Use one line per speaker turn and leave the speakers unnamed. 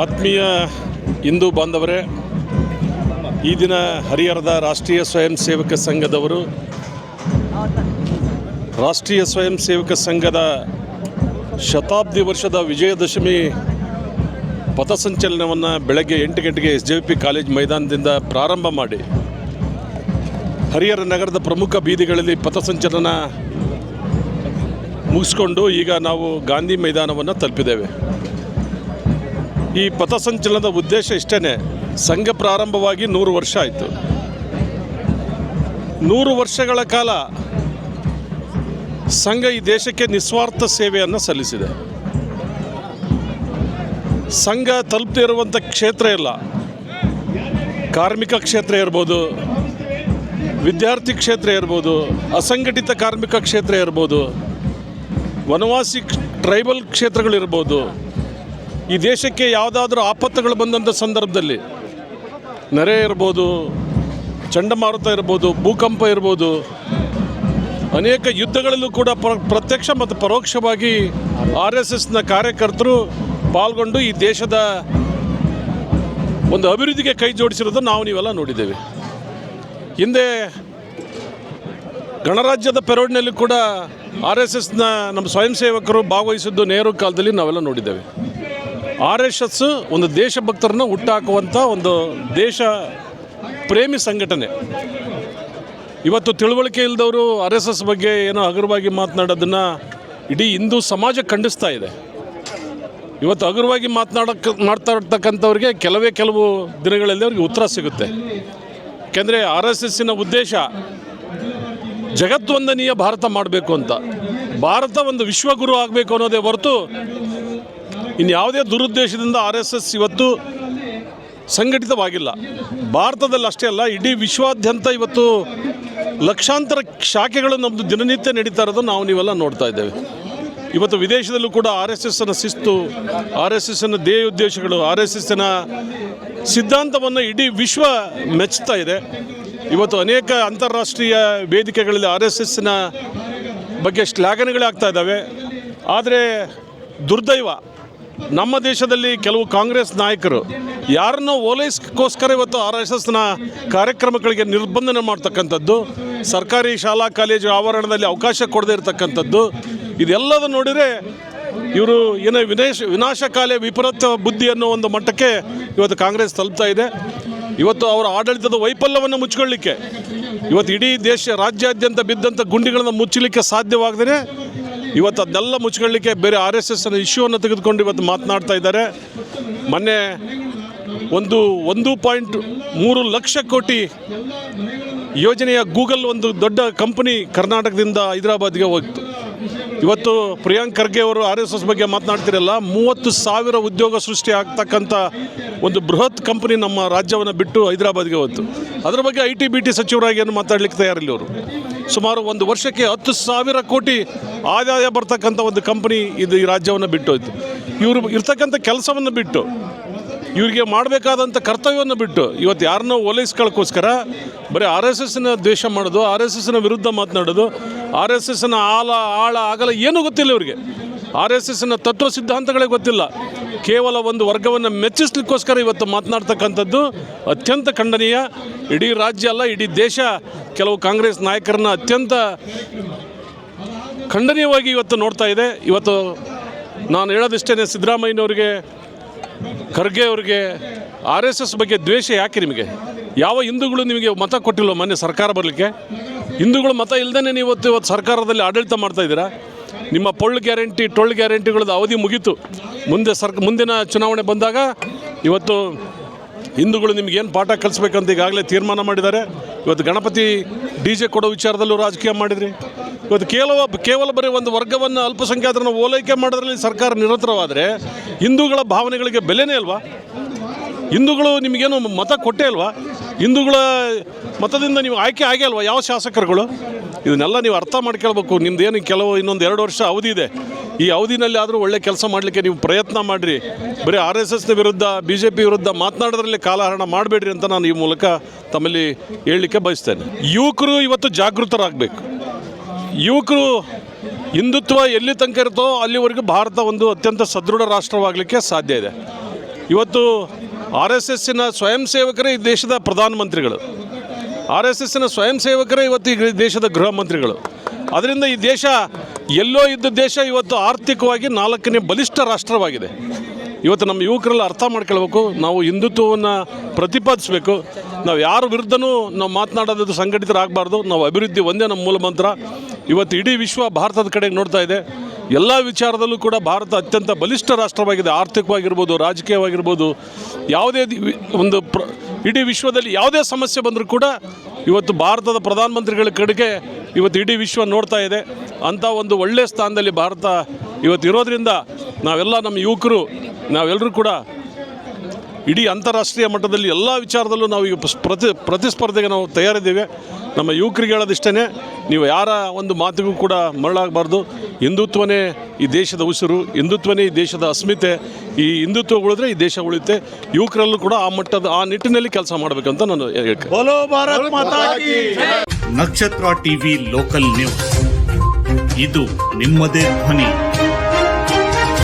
ಆತ್ಮೀಯ ಹಿಂದೂ ಬಾಂಧವರೇ, ಈ ದಿನ ಹರಿಹರದ ರಾಷ್ಟ್ರೀಯ ಸ್ವಯಂ ಸೇವಕ ಸಂಘದವರು, ರಾಷ್ಟ್ರೀಯ ಸ್ವಯಂ ಸೇವಕ ಸಂಘದ ಶತಾಬ್ದಿ ವರ್ಷದ ವಿಜಯದಶಮಿ ಪಥಸಂಚಲನವನ್ನು ಬೆಳಗ್ಗೆ ಎಂಟು ಗಂಟೆಗೆ ಎಸ್ ಜೆ ಪಿ ಕಾಲೇಜ್ ಮೈದಾನದಿಂದ ಪ್ರಾರಂಭ ಮಾಡಿ. ಹರಿಹರ ನಗರದ ಪ್ರಮುಖ ಬೀದಿಗಳಲ್ಲಿ ಪಥಸಂಚಲನ ಮುಗಿಸ್ಕೊಂಡು ಈಗ ನಾವು ಗಾಂಧಿ ಮೈದಾನವನ್ನು ತಲುಪಿದ್ದೇವೆ. ಈ ಪಥಸಂಚಲನದ ಉದ್ದೇಶ ಇಷ್ಟೇ ಸಂಘ ಪ್ರಾರಂಭವಾಗಿ ನೂರು ವರ್ಷ ಆಯಿತು. ನೂರು ವರ್ಷಗಳ ಕಾಲ ಸಂಘ ಈ ದೇಶಕ್ಕೆ ನಿಸ್ವಾರ್ಥ ಸೇವೆಯನ್ನು ಸಲ್ಲಿಸಿದೆ. ಸಂಘ ತಲುಪದೇ ಇರುವಂಥ ಕ್ಷೇತ್ರ ಇಲ್ಲ. ಕಾರ್ಮಿಕ ಕ್ಷೇತ್ರ ಇರ್ಬೋದು, ವಿದ್ಯಾರ್ಥಿ ಕ್ಷೇತ್ರ ಇರ್ಬೋದು, ಅಸಂಘಟಿತ ಕಾರ್ಮಿಕ ಕ್ಷೇತ್ರ ಇರ್ಬೋದು, ವನವಾಸಿ ಟ್ರೈಬಲ್ ಕ್ಷೇತ್ರಗಳಿರ್ಬೋದು ಈ ದೇಶಕ್ಕೆ ಯಾವುದಾದ್ರೂ ಆಪತ್ತುಗಳು ಬಂದಂಥ ಸಂದರ್ಭದಲ್ಲಿ ನೆರೆ ಇರ್ಬೋದು, ಚಂಡಮಾರುತ ಇರ್ಬೋದು, ಭೂಕಂಪ ಇರ್ಬೋದು, ಅನೇಕ ಯುದ್ಧಗಳಲ್ಲೂ ಕೂಡ ಪ್ರ- ಪ್ರತ್ಯಕ್ಷ ಮತ್ತು ಪರೋಕ್ಷವಾಗಿ ಆರ್ ಎಸ್ ಎಸ್ನ ಕಾರ್ಯಕರ್ತರು ಪಾಲ್ಗೊಂಡು ಈ ದೇಶದ ಒಂದು ಅಭಿವೃದ್ಧಿಗೆ ಕೈ ಜೋಡಿಸಿರೋದು ನಾವು ನೀವೆಲ್ಲ ನೋಡಿದ್ದೇವೆ. ಹಿಂದೆ ಗಣರಾಜ್ಯದ ಪೆರೋಡ್ನಲ್ಲಿ ಕೂಡ ಆರ್ ಎಸ್ ಎಸ್ನ ನಮ್ಮ ಸ್ವಯಂ ಸೇವಕರು ಭಾಗವಹಿಸಿದ್ದು ನೆಹರು ಕಾಲದಲ್ಲಿ ನಾವೆಲ್ಲ ನೋಡಿದ್ದೇವೆ. ಆರ್ ಎಸ್ ಎಸ್ ಒಂದು ದೇಶಭಕ್ತರನ್ನ ಹುಟ್ಟಾಕುವಂಥ ಒಂದು ದೇಶ ಪ್ರೇಮಿ ಸಂಘಟನೆ. ಇವತ್ತು ತಿಳುವಳಿಕೆ ಇಲ್ಲದವರು ಆರ್ ಎಸ್ ಎಸ್ ಬಗ್ಗೆ ಏನೋ ಹಗುರವಾಗಿ ಮಾತನಾಡೋದನ್ನು ಇಡೀ ಹಿಂದೂ ಸಮಾಜ ಖಂಡಿಸ್ತಾ ಇದೆ. ಇವತ್ತು ಹಗುರವಾಗಿ ಮಾತನಾಡಕ್ಕೆ ಮಾಡ್ತಾ ಇರ್ತಕ್ಕಂಥವ್ರಿಗೆ ಕೆಲವೇ ಕೆಲವು ದಿನಗಳಲ್ಲಿ ಅವ್ರಿಗೆ ಉತ್ತರ ಸಿಗುತ್ತೆ. ಯಾಕೆಂದರೆ ಆರ್ ಎಸ್ ಎಸ್ಸಿನ ಉದ್ದೇಶ ಜಗತ್ವಂದನೀಯ ಭಾರತ ಮಾಡಬೇಕು ಅಂತ. ಭಾರತ ಒಂದು ವಿಶ್ವಗುರು ಆಗಬೇಕು ಅನ್ನೋದೇ ಹೊರತು ಇನ್ಯಾವುದೇ ದುರುದ್ದೇಶದಿಂದ ಆರ್ ಎಸ್ ಎಸ್ ಇವತ್ತು ಸಂಘಟಿತವಾಗಿಲ್ಲ. ಭಾರತದಲ್ಲಿ ಅಷ್ಟೇ ಅಲ್ಲ, ಇಡೀ ವಿಶ್ವಾದ್ಯಂತ ಇವತ್ತು ಲಕ್ಷಾಂತರ ಶಾಖೆಗಳು ನಮ್ಮದು ದಿನನಿತ್ಯ ನಡೀತಾ ಇರೋದು ನಾವು ನೀವೆಲ್ಲ ನೋಡ್ತಾ ಇದ್ದೇವೆ. ಇವತ್ತು ವಿದೇಶದಲ್ಲೂ ಕೂಡ ಆರ್ ಎಸ್ ಎಸ್ನ ಶಿಸ್ತು, ಆರ್ ಎಸ್ ಎಸ್ನ ಧ್ಯೇಯ ಉದ್ದೇಶಗಳು ಆರ್ ಎಸ್ ಎಸ್ನ ಸಿದ್ಧಾಂತವನ್ನು ಇಡೀ ವಿಶ್ವ ಮೆಚ್ಚುತ್ತಾ ಇದೆ. ಇವತ್ತು ಅನೇಕ ಅಂತಾರಾಷ್ಟ್ರೀಯ ವೇದಿಕೆಗಳಲ್ಲಿ ಆರ್ ಎಸ್ ಎಸ್ನ ಬಗ್ಗೆ ಶ್ಲಾಘನೆಗಳೇ ಆಗ್ತಾ ಇದ್ದಾವೆ. ಆದರೆ ದುರ್ದೈವ ನಮ್ಮ ದೇಶದಲ್ಲಿ ಕೆಲವು ಕಾಂಗ್ರೆಸ್ ನಾಯಕರು ಯಾರನ್ನೋ ಓಲೈಸ್ಕೋಸ್ಕರ ಇವತ್ತು ಆರ್ ಎಸ್ ಎಸ್ನ ಕಾರ್ಯಕ್ರಮಗಳಿಗೆ ನಿರ್ಬಂಧನೆ ಮಾಡ್ತಕ್ಕಂಥದ್ದು, ಸರ್ಕಾರಿ ಶಾಲಾ ಕಾಲೇಜು ಆವರಣದಲ್ಲಿ ಅವಕಾಶ ಕೊಡದೇ ಇರತಕ್ಕಂಥದ್ದು ಇದೆಲ್ಲದನ್ನು ನೋಡಿದರೆ ಇವರು ಏನೋ ವಿನೇಶ ವಿನಾಶಕಾಲೆ ವಿಪರೀತ ಬುದ್ಧಿ ಅನ್ನೋ ಒಂದು ಮಟ್ಟಕ್ಕೆ ಇವತ್ತು ಕಾಂಗ್ರೆಸ್ ತಲುಪ್ತಾ ಇದೆ. ಇವತ್ತು ಅವರ ಆಡಳಿತದ ವೈಫಲ್ಯವನ್ನು ಮುಚ್ಕೊಳ್ಳಿಕ್ಕೆ, ಇವತ್ತು ಇಡೀ ದೇಶ ರಾಜ್ಯಾದ್ಯಂತ ಬಿದ್ದಂಥ ಗುಂಡಿಗಳನ್ನು ಮುಚ್ಚಲಿಕ್ಕೆ ಸಾಧ್ಯವಾಗದೇ ಇವತ್ತು ಅದನ್ನೆಲ್ಲ ಮುಚ್ಕೊಳ್ಳಿಕ್ಕೆ ಬೇರೆ ಆರ್ ಎಸ್ ಎಸ್ನ ಇಶ್ಯೂವನ್ನು ತೆಗೆದುಕೊಂಡು ಇವತ್ತು ಮಾತನಾಡ್ತಾ ಇದ್ದಾರೆ. ಮೊನ್ನೆ ಒಂದು ಒಂದು ಪಾಯಿಂಟ್ ಮೂರು ಲಕ್ಷ ಕೋಟಿ ಯೋಜನೆಯ ಗೂಗಲ್ ಒಂದು ದೊಡ್ಡ ಕಂಪನಿ ಕರ್ನಾಟಕದಿಂದ ಹೈದರಾಬಾದ್ಗೆ ಹೋಗ್ತು ಇವತ್ತು ಪ್ರಿಯಾಂಕ್ ಖರ್ಗೆ ಅವರು ಆರ್ ಎಸ್ ಎಸ್ ಬಗ್ಗೆ ಮಾತನಾಡ್ತಿರಲ್ಲ, ಮೂವತ್ತು ಸಾವಿರ ಉದ್ಯೋಗ ಸೃಷ್ಟಿ ಆಗ್ತಕ್ಕಂಥ ಒಂದು ಬೃಹತ್ ಕಂಪನಿ ನಮ್ಮ ರಾಜ್ಯವನ್ನು ಬಿಟ್ಟು ಹೈದರಾಬಾದ್ಗೆ ಹೋಯ್ತು. ಅದರ ಬಗ್ಗೆ ಐ ಟಿ ಬಿ ಟಿ ಸಚಿವರಾಗಿ ಏನು ಮಾತಾಡಲಿಕ್ಕೆ ತಯಾರಿಲ್ಲ ಅವರು ಸುಮಾರು ಒಂದು ವರ್ಷಕ್ಕೆ ಹತ್ತು ಸಾವಿರ ಕೋಟಿ ಆದಾಯ ಬರ್ತಕ್ಕಂಥ ಒಂದು ಕಂಪನಿ ಇದು ಈ ರಾಜ್ಯವನ್ನು ಬಿಟ್ಟು ಹೋಯ್ತು. ಇವರು ಇರ್ತಕ್ಕಂಥ ಕೆಲಸವನ್ನು ಬಿಟ್ಟು ಇವರಿಗೆ ಮಾಡಬೇಕಾದಂಥ ಕರ್ತವ್ಯವನ್ನು ಬಿಟ್ಟು ಇವತ್ತು ಯಾರನ್ನೋ ಓಲೈಸ್ಕೊಳ್ಳೋಕ್ಕೋಸ್ಕರ ಬರೀ ಆರ್ ಎಸ್ ಎಸ್ನ ದ್ವೇಷ ಮಾಡೋದು, ಆರ್ ಎಸ್ ಎಸ್ನ ವಿರುದ್ಧ ಮಾತನಾಡೋದು, ಆರ್ ಎಸ್ ಎಸ್ನ ಆಳ ಆಳ, ಆಗಲ ಏನೂ ಗೊತ್ತಿಲ್ಲ ಇವರಿಗೆ. ಆರ್ ಎಸ್ ಎಸ್ನ ತತ್ವ ಸಿದ್ಧಾಂತಗಳೇ ಗೊತ್ತಿಲ್ಲ. ಕೇವಲ ಒಂದು ವರ್ಗವನ್ನು ಮೆಚ್ಚಿಸ್ಲಿಕ್ಕೋಸ್ಕರ ಇವತ್ತು ಮಾತನಾಡ್ತಕ್ಕಂಥದ್ದು ಅತ್ಯಂತ ಖಂಡನೀಯ. ಇಡೀ ರಾಜ್ಯ ಅಲ್ಲ, ಇಡೀ ದೇಶ ಕೆಲವು ಕಾಂಗ್ರೆಸ್ ನಾಯಕರನ್ನ ಅತ್ಯಂತ ಖಂಡನೀಯವಾಗಿ ಇವತ್ತು ನೋಡ್ತಾ ಇದೆ. ಇವತ್ತು ನಾನು ಹೇಳೋದಿಷ್ಟೇ ಸಿದ್ದರಾಮಯ್ಯನವ್ರಿಗೆ ಖರ್ಗೆ ಅವ್ರಿಗೆ ಆರ್ ಎಸ್ ಎಸ್ ಬಗ್ಗೆ ದ್ವೇಷ ಯಾಕೆ ನಿಮಗೆ? ಯಾವ ಹಿಂದೂಗಳು ನಿಮಗೆ ಮತ ಕೊಟ್ಟಿಲ್ಲ ಮೊನ್ನೆ ಸರ್ಕಾರ ಬರಲಿಕ್ಕೆ? ಹಿಂದೂಗಳು ಮತ ಇಲ್ಲದೇ ನೀವು ಇವತ್ತು ಇವತ್ತು ಸರ್ಕಾರದಲ್ಲಿ ಆಡಳಿತ ಮಾಡ್ತಾ ಇದ್ದೀರಾ? ನಿಮ್ಮ ಪೊಳ್ಳು ಗ್ಯಾರಂಟಿ, ಟೊಳ್ಳು ಗ್ಯಾರಂಟಿಗಳದ್ದು ಅವಧಿ ಮುಗೀತು. ಮುಂದೆ ಸರ್ಕ, ಮುಂದಿನ ಚುನಾವಣೆ ಬಂದಾಗ ಇವತ್ತು ಹಿಂದೂಗಳು ನಿಮಗೇನು ಪಾಠ ಕಲಿಸ್ಬೇಕಂತ ಈಗಾಗಲೇ ತೀರ್ಮಾನ ಮಾಡಿದ್ದಾರೆ. ಇವತ್ತು ಗಣಪತಿ ಡಿ ಜೆ ಕೊಡೋ ವಿಚಾರದಲ್ಲೂ ರಾಜಕೀಯ ಮಾಡಿದ್ರಿ. ಇವತ್ತು ಕೇವಲ ಕೇವಲ ಬರೀ ಒಂದು ವರ್ಗವನ್ನು ಅಲ್ಪಸಂಖ್ಯಾತರನ್ನು ಓಲೈಕೆ ಮಾಡೋದ್ರಲ್ಲಿ ಸರ್ಕಾರ ನಿರತರವಾದರೆ ಹಿಂದೂಗಳ ಭಾವನೆಗಳಿಗೆ ಬೆಲೆನೇ ಅಲ್ವಾ? ಹಿಂದೂಗಳು ನಿಮಗೇನು ಮತ ಕೊಟ್ಟೇ ಅಲ್ವಾ? ಹಿಂದೂಗಳ ಮತದಿಂದ ನೀವು ಆಯ್ಕೆ ಆಗೇ ಅಲ್ವಾ ಯಾವ ಶಾಸಕರುಗಳು? ಇದನ್ನೆಲ್ಲ ನೀವು ಅರ್ಥ ಮಾಡ್ಕೊಳ್ಬೇಕು. ಏನು ಕೆಲವು ಇನ್ನೊಂದು ಎರಡು ವರ್ಷ ಅವಧಿ ಇದೆ. ಈ ಅವಧಿನಲ್ಲಿ ಆದರೂ ಒಳ್ಳೆ ಕೆಲಸ ಮಾಡಲಿಕ್ಕೆ ನೀವು ಪ್ರಯತ್ನ ಮಾಡಿರಿ. ಬರೀ ಆರ್ ಎಸ್ ಎಸ್ನ ವಿರುದ್ಧ, ಬಿ ಜೆ ಪಿ ವಿರುದ್ಧ ಮಾತನಾಡೋದ್ರಲ್ಲಿ ಕಾಲಹರಣ ಮಾಡಬೇಡ್ರಿ ಅಂತ ನಾನು ಈ ಮೂಲಕ ತಮ್ಮಲ್ಲಿ ಹೇಳಲಿಕ್ಕೆ ಬಯಸ್ತೇನೆ. ಯುವಕರು ಇವತ್ತು ಜಾಗೃತರಾಗಬೇಕು. ಯುವಕರು ಹಿಂದುತ್ವ ಎಲ್ಲಿ ತನಕ ಇರುತ್ತೋ ಅಲ್ಲಿವರೆಗೂ ಭಾರತ ಒಂದು ಅತ್ಯಂತ ಸದೃಢ ರಾಷ್ಟ್ರವಾಗಲಿಕ್ಕೆ ಸಾಧ್ಯ ಇದೆ. ಇವತ್ತು ಆರ್ ಎಸ್ ಎಸ್ಸಿನ ಸ್ವಯಂ ಸೇವಕರೇ ಈ ದೇಶದ ಪ್ರಧಾನಮಂತ್ರಿಗಳು. ಆರ್ ಎಸ್ ಎಸ್ಸಿನ ಸ್ವಯಂ ಸೇವಕರೇ ಇವತ್ತು ಈ ದೇಶದ ಗೃಹ ಮಂತ್ರಿಗಳು. ಅದರಿಂದ ಈ ದೇಶ ಎಲ್ಲೋ ಇದ್ದ ದೇಶ ಇವತ್ತು ಆರ್ಥಿಕವಾಗಿ ನಾಲ್ಕನೇ ಬಲಿಷ್ಠ ರಾಷ್ಟ್ರವಾಗಿದೆ. ಇವತ್ತು ನಮ್ಮ ಯುವಕರೆಲ್ಲ ಅರ್ಥ ಮಾಡ್ಕೊಳ್ಬೇಕು, ನಾವು ಹಿಂದುತ್ವವನ್ನು ಪ್ರತಿಪಾದಿಸಬೇಕು. ನಾವು ಯಾರ ವಿರುದ್ಧನೂ ನಾವು ಮಾತನಾಡೋದು ಸಂಘಟಿತರಾಗಬಾರ್ದು, ನಾವು ಅಭಿವೃದ್ಧಿ ಒಂದೇ ನಮ್ಮ ಮೂಲ ಮಂತ್ರ ಇವತ್ತು ಇಡೀ ವಿಶ್ವ ಭಾರತದ ಕಡೆ ನೋಡ್ತಾ ಇದೆ. ಎಲ್ಲ ವಿಚಾರದಲ್ಲೂ ಕೂಡ ಭಾರತ ಅತ್ಯಂತ ಬಲಿಷ್ಠ ರಾಷ್ಟ್ರವಾಗಿದೆ. ಆರ್ಥಿಕವಾಗಿರ್ಬೋದು, ರಾಜಕೀಯವಾಗಿರ್ಬೋದು, ಯಾವುದೇ ಒಂದು ಪ್ರ ಇಡೀ ವಿಶ್ವದಲ್ಲಿ ಯಾವುದೇ ಸಮಸ್ಯೆ ಬಂದರೂ ಕೂಡ ಇವತ್ತು ಭಾರತದ ಪ್ರಧಾನಮಂತ್ರಿಗಳ ಕಡೆಗೆ ಇವತ್ತು ಇಡೀ ವಿಶ್ವ ನೋಡ್ತಾ ಇದೆ. ಅಂಥ ಒಂದು ಒಳ್ಳೆಯ ಸ್ಥಾನದಲ್ಲಿ ಭಾರತ ಇವತ್ತು ಇರೋದರಿಂದ ನಾವೆಲ್ಲ ನಮ್ಮ ಯುವಕರು, ನಾವೆಲ್ಲರೂ ಕೂಡ ಇಡೀ ಅಂತಾರಾಷ್ಟ್ರೀಯ ಮಟ್ಟದಲ್ಲಿ ಎಲ್ಲ ವಿಚಾರದಲ್ಲೂ ನಾವು ಈಗ ಪ್ರತಿ ಪ್ರತಿಸ್ಪರ್ಧೆಗೆ ನಾವು ತಯಾರಿದ್ದೇವೆ. ನಮ್ಮ ಯುವಕರಿಗೆ ಹೇಳೋದಿಷ್ಟೇ ನೀವು ಯಾರ ಒಂದು ಮಾತಿಗೂ ಕೂಡ ಮರಳಾಗಬಾರ್ದು. ಹಿಂದುತ್ವನೇ ಈ ದೇಶದ ಉಸಿರು ಹಿಂದುತ್ವನೇ ಈ ದೇಶದ ಅಸ್ಮಿತೆ. ಈ ಹಿಂದುತ್ವ ಉಳಿದ್ರೆ ಈ ದೇಶ ಉಳಿಯುತ್ತೆ. ಯುವಕರಲ್ಲೂ ಕೂಡ ಆ ಮಟ್ಟದ ಆ ನಿಟ್ಟಿನಲ್ಲಿ ಕೆಲಸ ಮಾಡಬೇಕಂತ ನಾನು
ನಕ್ಷತ್ರ ಟಿವಿ ಲೋಕಲ್ ನ್ಯೂಸ್. ಇದು ನಿಮ್ಮದೇ ಧ್ವನಿ.